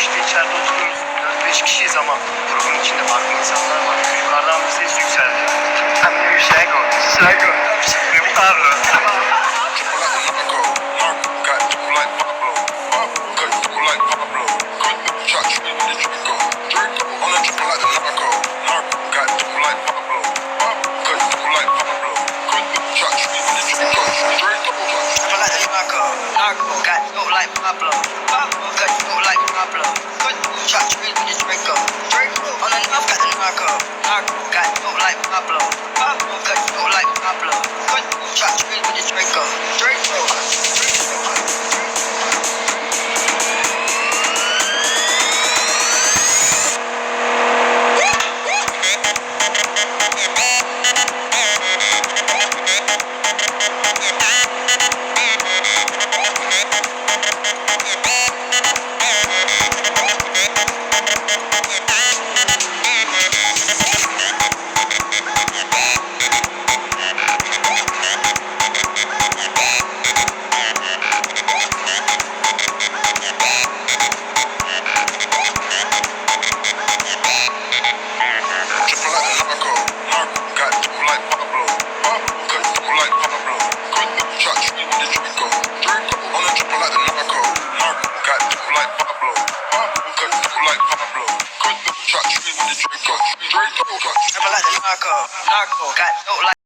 işte içeride oturuyoruz. 4-5 kişiyiz ama grubun içinde farklı insanlar var. Yukarıdan bir ses yükseldi. Sego, Sego. Bir Pablo. Triple like the narco, got dope like Pablo, Pablo, got Pablo, good shot trees with the Draco, Draco, on the north got the narco, narco, got dope like Pablo, Pablo, got dope like Triple like the narco, narco, got dope like